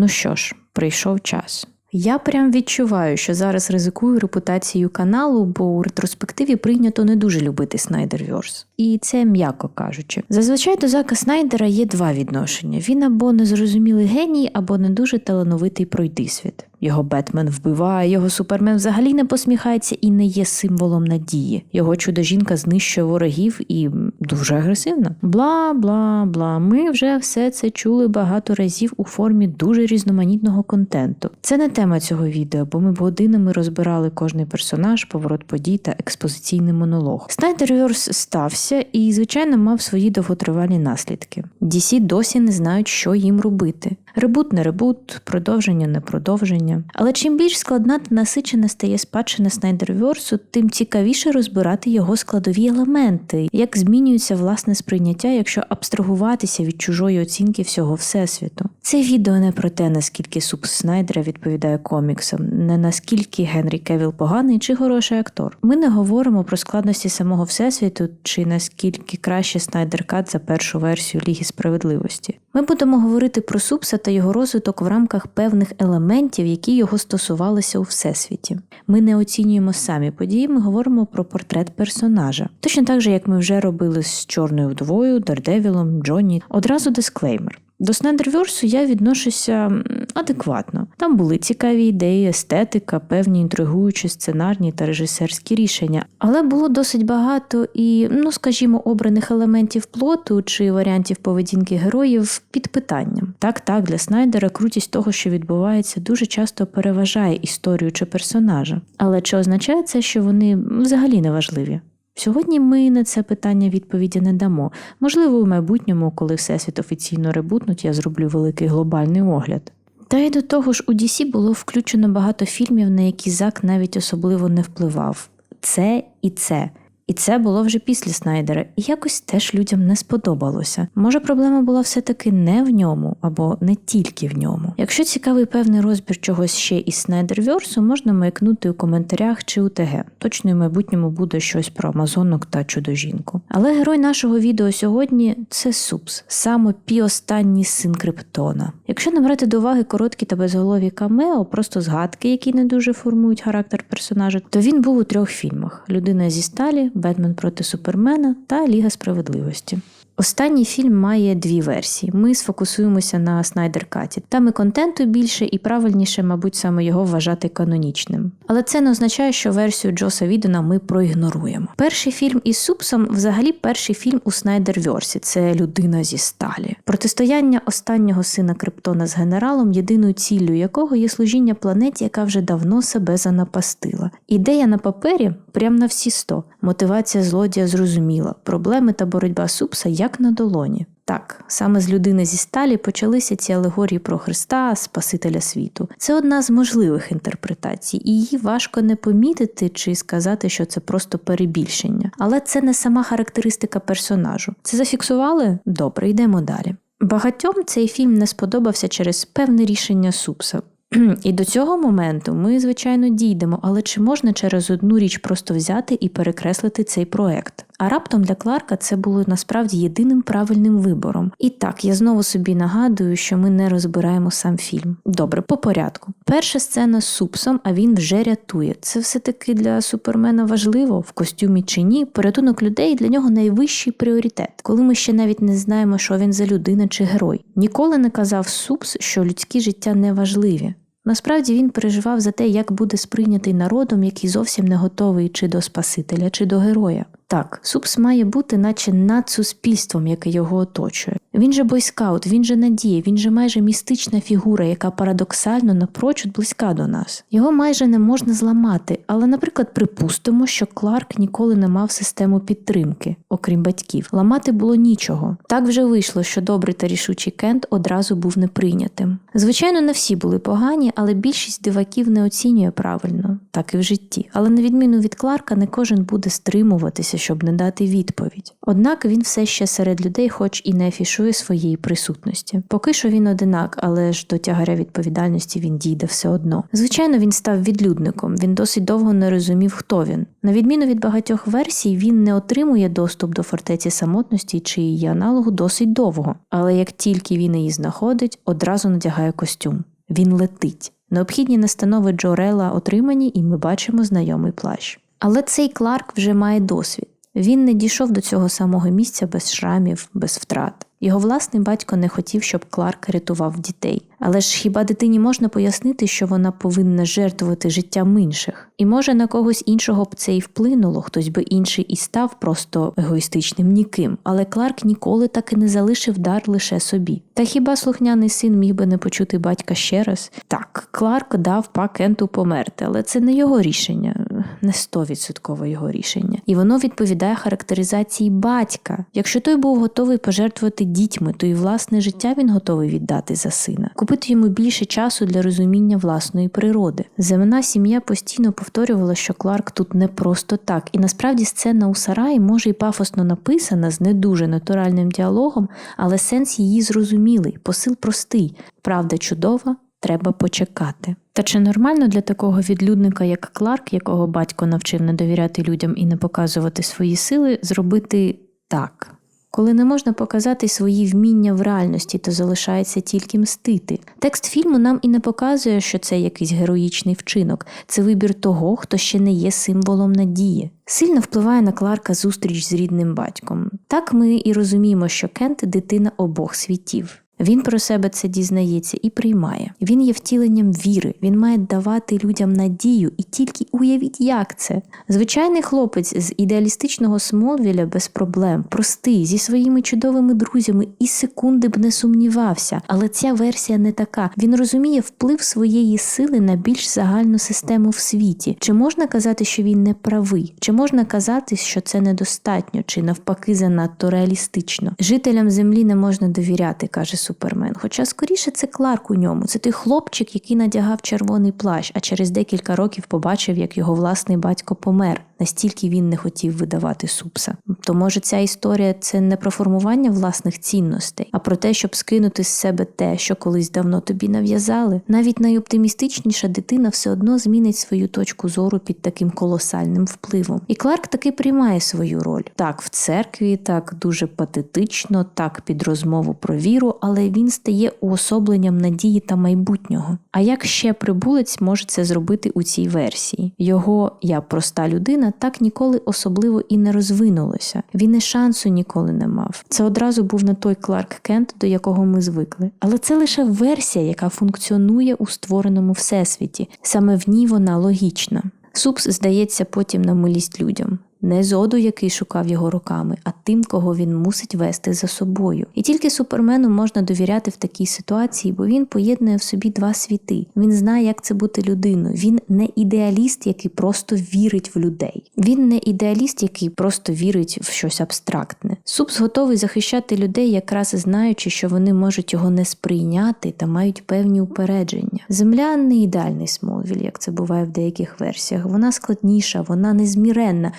Ну що ж, прийшов час. Я прям відчуваю, що зараз ризикую репутацією каналу, бо у ретроспективі прийнято не дуже любити Снайдерверс. І це м'яко кажучи. Зазвичай до Зака Снайдера є два відношення: він або незрозумілий геній, або не дуже талановитий пройдисвіт. Його Бетмен вбиває, його супермен взагалі не посміхається і не є символом надії. Його чудо-жінка знищує ворогів і дуже агресивна. Бла бла бла. Ми вже все це чули багато разів у формі дуже різноманітного контенту. Це не тема цього відео, бо ми б годинами розбирали кожний персонаж, поворот подій та експозиційний монолог. Снайдерверс стався і, звичайно, мав свої довготривалі наслідки. DC досі не знають, що їм робити. Ребут не ребут, продовження не продовження. Але чим більш складна та насичена стає спадщина Снайдерверсу, тим цікавіше розбирати його складові елементи, як змінюється власне сприйняття, якщо абстрагуватися від чужої оцінки всього всесвіту. Це відео не про те, наскільки суп Снайдера відповідає коміксам, не наскільки Генрі Кевіл поганий чи хороший актор. Ми не говоримо про складності самого всесвіту чи наскільки краще Снайдер Кат за першу версію Ліги справедливості. Ми будемо говорити про Супса та його розвиток в рамках певних елементів, які його стосувалися у всесвіті. Ми не оцінюємо самі події, ми говоримо про портрет персонажа. Точно так же, як ми вже робили з чорною вдвою, Дардевілом, Джонні. Одразу дисклеймер. До Снайдерверсу я відношуся адекватно. Там були цікаві ідеї, естетика, певні інтригуючі сценарні та режисерські рішення, але було досить багато і, ну скажімо, обраних елементів плоту чи варіантів поведінки героїв під питанням. Так, так, для Снайдера крутість того, що відбувається, дуже часто переважає історію чи персонажа. Але чи означає це, що вони взагалі не важливі? Сьогодні ми на це питання відповіді не дамо. Можливо, у майбутньому, коли всесвіт офіційно ребутнуть, я зроблю великий глобальний огляд. Та й до того ж, у DC було включено багато фільмів, на які Зак навіть особливо не впливав. Це і це. І це було вже після Снайдера, і якось теж людям не сподобалося. Може, проблема була все-таки не в ньому або не тільки в ньому. Якщо цікавий певний розбір чогось ще із Снайдерверсу, можна маякнути у коментарях чи у ТГ. Точно в майбутньому буде щось про Амазонок та чудо-жінку. Але герой нашого відео сьогодні це Супс, саме піостанній син Криптона. Якщо не брати до уваги короткі та безголові камео, просто згадки, які не дуже формують характер персонажа, то він був у трьох фільмах: Людина зі сталі. Бетмен проти Супермена та Ліга справедливості. Останній фільм має дві версії. Ми сфокусуємося на Снайдер Каті. Там і контенту більше, і правильніше, мабуть, саме його вважати канонічним. Але це не означає, що версію Джоса Відена ми проігноруємо. Перший фільм із Супсом, взагалі, перший фільм у Снайдер-Версі – це людина зі сталі. Протистояння останнього сина Криптона з генералом, єдиною ціллю якого є служіння планеті, яка вже давно себе занапастила. Ідея на папері прям на всі сто. Мотивація злодія зрозуміла. Проблеми та боротьба Супса як на долоні. Так, саме з людини зі сталі почалися ці алегорії про Христа, Спасителя світу. Це одна з можливих інтерпретацій, і її важко не помітити чи сказати, що це просто перебільшення. Але це не сама характеристика персонажу. Це зафіксували? Добре, йдемо далі. Багатьом цей фільм не сподобався через певне рішення Супса. І до цього моменту ми, звичайно, дійдемо, але чи можна через одну річ просто взяти і перекреслити цей проект? А раптом для Кларка це було насправді єдиним правильним вибором. І так, я знову собі нагадую, що ми не розбираємо сам фільм. Добре, по порядку. Перша сцена з супсом, а він вже рятує. Це все-таки для супермена важливо, в костюмі чи ні. Порятунок людей для нього найвищий пріоритет, коли ми ще навіть не знаємо, що він за людина чи герой. Ніколи не казав Супс, що людські життя не важливі. Насправді він переживав за те, як буде сприйнятий народом, який зовсім не готовий чи до Спасителя, чи до героя. Так, Супс має бути, наче над суспільством, яке його оточує. Він же бойскаут, він же надія, він же майже містична фігура, яка парадоксально напрочуд близька до нас. Його майже не можна зламати, але, наприклад, припустимо, що Кларк ніколи не мав систему підтримки, окрім батьків. Ламати було нічого. Так вже вийшло, що добрий та рішучий Кент одразу був неприйнятим. Звичайно, не всі були погані, але більшість диваків не оцінює правильно. так і в житті. Але на відміну від Кларка, не кожен буде стримуватися, щоб не дати відповідь. Однак він все ще серед людей, хоч і не афішує своєї присутності. Поки що він одинак, але ж до тягаря відповідальності він дійде все одно. Звичайно, він став відлюдником. Він досить довго не розумів, хто він. На відміну від багатьох версій, він не отримує доступ до фортеці самотності чи її аналогу досить довго. Але як тільки він її знаходить, одразу надягає костюм. Він летить. Необхідні настанови Джорела отримані, і ми бачимо знайомий плащ. Але цей Кларк вже має досвід. Він не дійшов до цього самого місця без шрамів, без втрат. Його власний батько не хотів, щоб Кларк рятував дітей. Але ж хіба дитині можна пояснити, що вона повинна жертвувати життям інших? І може на когось іншого б це і вплинуло, хтось би інший і став просто егоїстичним ніким. Але Кларк ніколи так і не залишив дар лише собі. Та хіба слухняний син міг би не почути батька ще раз? Так, Кларк дав па Кенту померти, але це не його рішення, не стовідсотково його рішення. І воно відповідає характеризації батька. Якщо той був готовий пожертвувати дітьми, то і власне життя він готовий віддати за сина, купити йому більше часу для розуміння власної природи. Земна сім'я постійно повторювала, що Кларк тут не просто так, і насправді сцена у сараї може й пафосно написана з не дуже натуральним діалогом, але сенс її зрозумілий, посил простий, правда чудова. Треба почекати. Та чи нормально для такого відлюдника, як Кларк, якого батько навчив не довіряти людям і не показувати свої сили, зробити так? Коли не можна показати свої вміння в реальності, то залишається тільки мстити. Текст фільму нам і не показує, що це якийсь героїчний вчинок, це вибір того, хто ще не є символом надії. Сильно впливає на Кларка зустріч з рідним батьком. Так ми і розуміємо, що Кент дитина обох світів. Він про себе це дізнається і приймає. Він є втіленням віри, він має давати людям надію, і тільки уявіть, як це. Звичайний хлопець з ідеалістичного Смолвіля без проблем, простий, зі своїми чудовими друзями і секунди б не сумнівався. Але ця версія не така. Він розуміє вплив своєї сили на більш загальну систему в світі. Чи можна казати, що він не правий? Чи можна казати, що це недостатньо, чи навпаки занадто реалістично? Жителям землі не можна довіряти, каже Супермен. Хоча скоріше це Кларк у ньому. Це той хлопчик, який надягав червоний плащ, а через декілька років побачив, як його власний батько помер. Настільки він не хотів видавати супса. То може ця історія це не про формування власних цінностей, а про те, щоб скинути з себе те, що колись давно тобі нав'язали. Навіть найоптимістичніша дитина все одно змінить свою точку зору під таким колосальним впливом. І Кларк таки приймає свою роль. Так, в церкві, так дуже патетично, так під розмову про віру, але він стає уособленням надії та майбутнього. А як ще прибулець може це зробити у цій версії? Його я проста людина так ніколи особливо і не розвинулося. Він і шансу ніколи не мав. Це одразу був не той Кларк Кент, до якого ми звикли. Але це лише версія, яка функціонує у створеному всесвіті. Саме в ній вона логічна. Супс здається потім на милість людям. Не зоду, який шукав його руками, а тим, кого він мусить вести за собою. І тільки супермену можна довіряти в такій ситуації, бо він поєднує в собі два світи. Він знає, як це бути людиною. Він не ідеаліст, який просто вірить в людей. Він не ідеаліст, який просто вірить в щось абстрактне. Супс готовий захищати людей, якраз знаючи, що вони можуть його не сприйняти та мають певні упередження. Земля не ідеальний Смолвіль, як це буває в деяких версіях. Вона складніша, вона незміренна.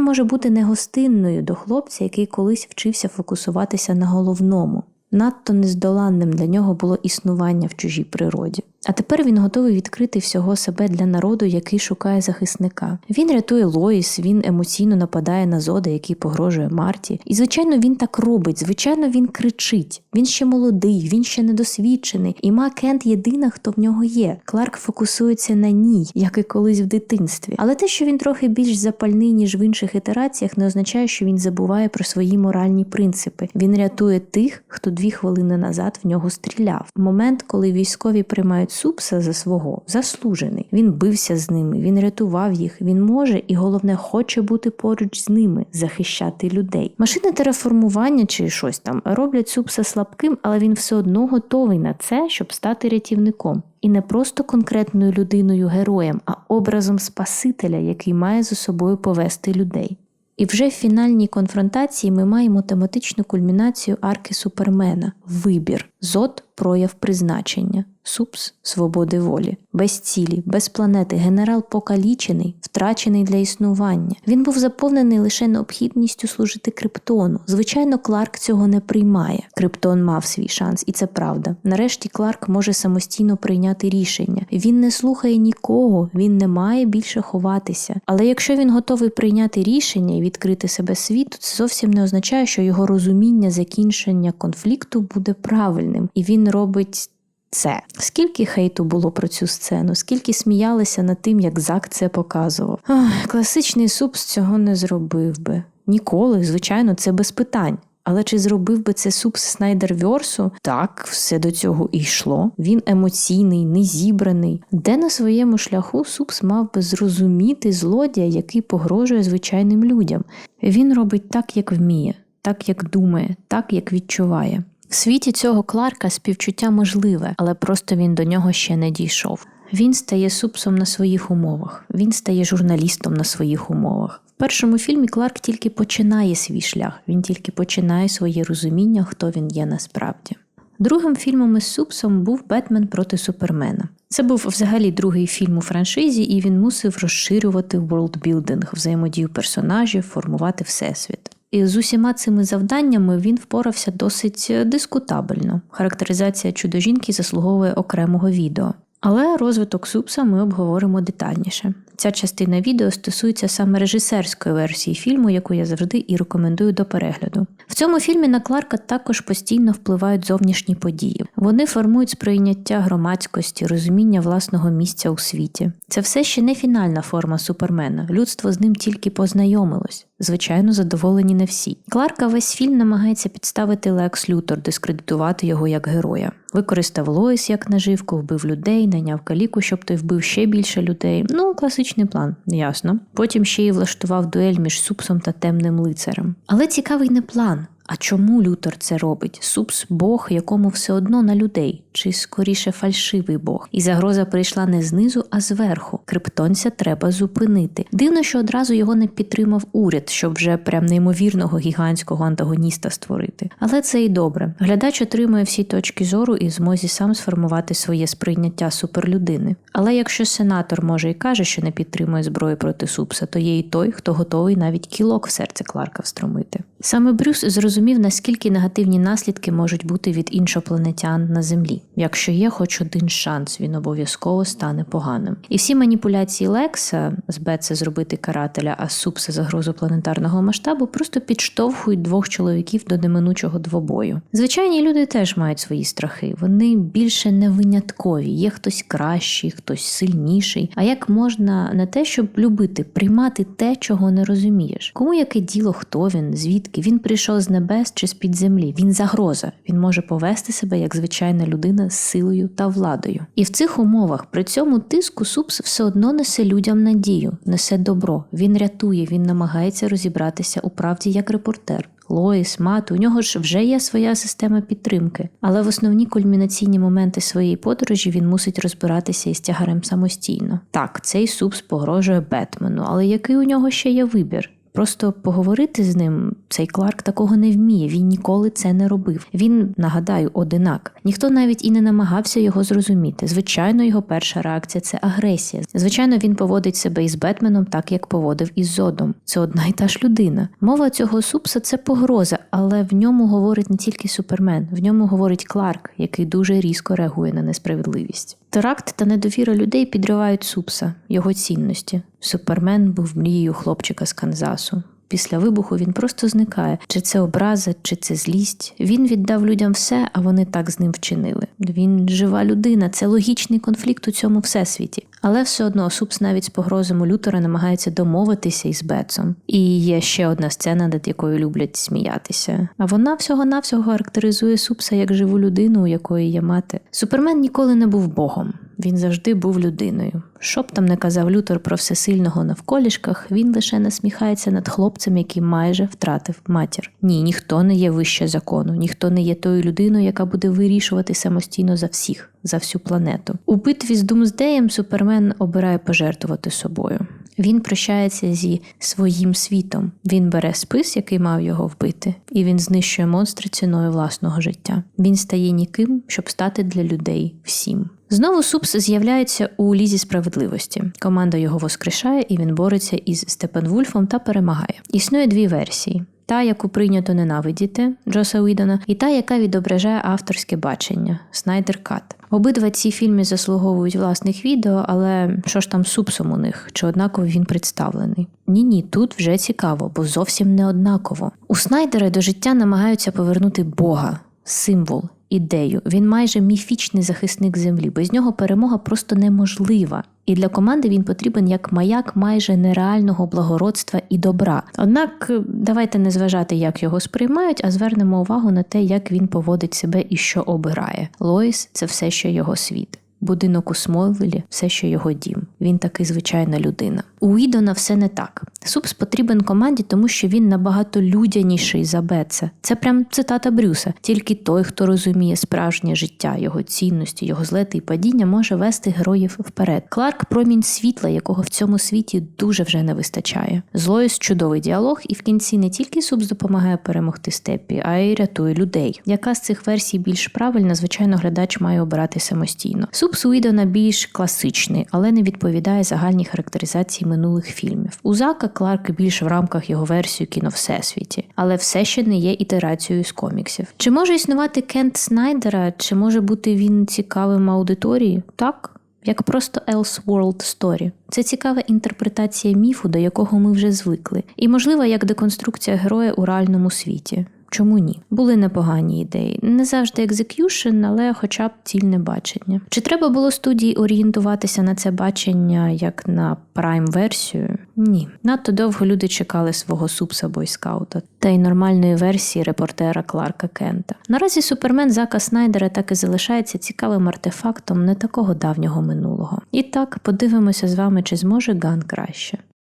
Може бути негостинною до хлопця, який колись вчився фокусуватися на головному. Надто нездоланним для нього було існування в чужій природі. А тепер він готовий відкрити всього себе для народу, який шукає захисника. Він рятує Лоїс, він емоційно нападає на Зода, який погрожує Марті. І, звичайно, він так робить. Звичайно, він кричить. Він ще молодий, він ще недосвідчений. І Ма Кент єдина, хто в нього є. Кларк фокусується на ній, як і колись в дитинстві. Але те, що він трохи більш запальний, ніж в інших ітераціях, не означає, що він забуває про свої моральні принципи. Він рятує тих, хто дві хвилини назад в нього стріляв. Момент, коли військові приймають Супса за свого заслужений. Він бився з ними, він рятував їх. Він може і головне хоче бути поруч з ними, захищати людей. Машини тереформування чи щось там роблять Супса слабким, але він все одно готовий на це, щоб стати рятівником. І не просто конкретною людиною героєм, а образом Спасителя, який має за собою повести людей. І вже в фінальній конфронтації ми маємо тематичну кульмінацію арки Супермена вибір Зод прояв призначення, супс свободи волі, без цілі, без планети, генерал покалічений, втрачений для існування. Він був заповнений лише необхідністю служити криптону. Звичайно, Кларк цього не приймає. Криптон мав свій шанс, і це правда. Нарешті Кларк може самостійно прийняти рішення. Він не слухає нікого, він не має більше ховатися. Але якщо він готовий прийняти рішення і відкрити себе світу, це зовсім не означає, що його розуміння закінчення конфлікту буде правильним, і він робить. Це скільки хейту було про цю сцену, скільки сміялися над тим, як Зак це показував. Ох, класичний супс цього не зробив би. Ніколи, звичайно, це без питань. Але чи зробив би це супс Снайдервьорсу? Так, все до цього і йшло. Він емоційний, незібраний. Де на своєму шляху супс мав би зрозуміти злодія, який погрожує звичайним людям. Він робить так, як вміє, так як думає, так як відчуває. В світі цього Кларка співчуття можливе, але просто він до нього ще не дійшов. Він стає супсом на своїх умовах, він стає журналістом на своїх умовах. В першому фільмі Кларк тільки починає свій шлях, він тільки починає своє розуміння, хто він є насправді. Другим фільмом із Супсом був Бетмен проти Супермена. Це був взагалі другий фільм у франшизі, і він мусив розширювати ворлдбілдинг, взаємодію персонажів, формувати всесвіт. І з усіма цими завданнями він впорався досить дискутабельно. Характеризація чудо-жінки заслуговує окремого відео. Але розвиток Супса ми обговоримо детальніше. Ця частина відео стосується саме режисерської версії фільму, яку я завжди і рекомендую до перегляду. В цьому фільмі на Кларка також постійно впливають зовнішні події. Вони формують сприйняття громадськості, розуміння власного місця у світі. Це все ще не фінальна форма супермена. Людство з ним тільки познайомилось. Звичайно, задоволені не всі. Кларка весь фільм намагається підставити Лекс Лютор, дискредитувати його як героя. Використав Лоїс як наживку, вбив людей, найняв каліку, щоб той вбив ще більше людей. Ну, класичний план, ясно. Потім ще й влаштував дуель між Супсом та темним лицарем. Але цікавий не план. А чому Лютер це робить? Супс Бог, якому все одно на людей, чи скоріше фальшивий Бог. І загроза прийшла не знизу, а зверху. Криптонця треба зупинити. Дивно, що одразу його не підтримав уряд, щоб вже прям неймовірного гігантського антагоніста створити. Але це і добре. Глядач отримує всі точки зору і змозі сам сформувати своє сприйняття суперлюдини. Але якщо сенатор може і каже, що не підтримує зброю проти Супса, то є і той, хто готовий навіть кілок в серце Кларка встромити. Саме Брюс зрозумів, наскільки негативні наслідки можуть бути від іншопланетян на землі. Якщо є хоч один шанс, він обов'язково стане поганим. І всі маніпуляції Лекса з Бетса зробити карателя, а Супса загрозу планетарного масштабу просто підштовхують двох чоловіків до неминучого двобою. Звичайні люди теж мають свої страхи. Вони більше не виняткові. Є хтось кращий, хтось сильніший. А як можна не те, щоб любити, приймати те, чого не розумієш? Кому яке діло, хто він, звідки він прийшов з небес чи з під землі? Він загроза. Він може повести себе як звичайна людина з силою та владою. І в цих умовах при цьому тиску Супс все одно несе людям надію, несе добро. Він рятує, він намагається розібратися у правді як репортер. Лоїс, Мат, у нього ж вже є своя система підтримки, але в основні кульмінаційні моменти своєї подорожі він мусить розбиратися із тягарем самостійно. Так, цей супс погрожує Бетмену, але який у нього ще є вибір? Просто поговорити з ним цей Кларк такого не вміє. Він ніколи це не робив. Він, нагадаю, одинак. Ніхто навіть і не намагався його зрозуміти. Звичайно, його перша реакція це агресія. Звичайно, він поводить себе із Бетменом так, як поводив із Зодом. Це одна й та ж людина. Мова цього супса це погроза, але в ньому говорить не тільки Супермен, в ньому говорить Кларк, який дуже різко реагує на несправедливість. Теракт та недовіра людей підривають Супса, його цінності. Супермен був мрією хлопчика з Канзасу. Після вибуху він просто зникає. Чи це образа, чи це злість. Він віддав людям все, а вони так з ним вчинили. Він жива людина, це логічний конфлікт у цьому всесвіті. Але все одно Супс навіть з погрозами Лютера намагається домовитися із Бетсом. І є ще одна сцена, над якою люблять сміятися. А вона всього-навсього характеризує Супса як живу людину, у якої є мати. Супермен ніколи не був богом. Він завжди був людиною. Що б там не казав Лютер про всесильного навколішках, він лише насміхається над хлопцем, який майже втратив матір. Ні, ніхто не є вище закону, ніхто не є тою людиною, яка буде вирішувати самостійно за всіх, за всю планету. У битві з Думздеєм Супермен обирає пожертвувати собою. Він прощається зі своїм світом. Він бере спис, який мав його вбити, і він знищує монстри ціною власного життя. Він стає ніким, щоб стати для людей всім. Знову Супс з'являється у лізі справедливості. Команда його воскрешає, і він бореться із Степенвульфом та перемагає. Існує дві версії. Та, яку прийнято ненавидіти Джоса Уідона, і та, яка відображає авторське бачення Снайдер Кат. Обидва ці фільми заслуговують власних відео, але що ж там супсом у них? Чи однаково він представлений? Ні, ні, тут вже цікаво, бо зовсім не однаково. У Снайдера до життя намагаються повернути Бога, символ, ідею. Він майже міфічний захисник землі. Без нього перемога просто неможлива. І для команди він потрібен як маяк майже нереального благородства і добра. Однак е, давайте не зважати, як його сприймають, а звернемо увагу на те, як він поводить себе і що обирає. Лоїс це все, що його світ. Будинок у Смолвілі – все, що його дім. Він таки звичайна людина. У Ідона все не так. Супс потрібен команді, тому що він набагато людяніший за Бетса. Це прям цитата Брюса. Тільки той, хто розуміє справжнє життя, його цінності, його злети і падіння, може вести героїв вперед. Кларк промінь світла, якого в цьому світі дуже вже не вистачає. Злоїс чудовий діалог, і в кінці не тільки Супс допомагає перемогти степі, а й рятує людей. Яка з цих версій більш правильна, звичайно, глядач має обирати самостійно. Супс у Ідона більш класичний, але не відповідає загальній характеризації минулих фільмів. У Зака Кларк більш в рамках його версію кіно всесвіті, але все ще не є ітерацією з коміксів. Чи може існувати Кент Снайдера, чи може бути він цікавим аудиторії? Так. Як просто Elseworld Story. Це цікава інтерпретація міфу, до якого ми вже звикли, і можливо як деконструкція героя у реальному світі. Чому ні? Були непогані ідеї. Не завжди екзекюшн, але хоча б цільне бачення. Чи треба було студії орієнтуватися на це бачення як на прайм-версію? Ні. Надто довго люди чекали свого супса бойскаута та й нормальної версії репортера Кларка Кента. Наразі супермен Зака Снайдера так і залишається цікавим артефактом не такого давнього минулого. І так подивимося з вами, чи зможе Ган краще.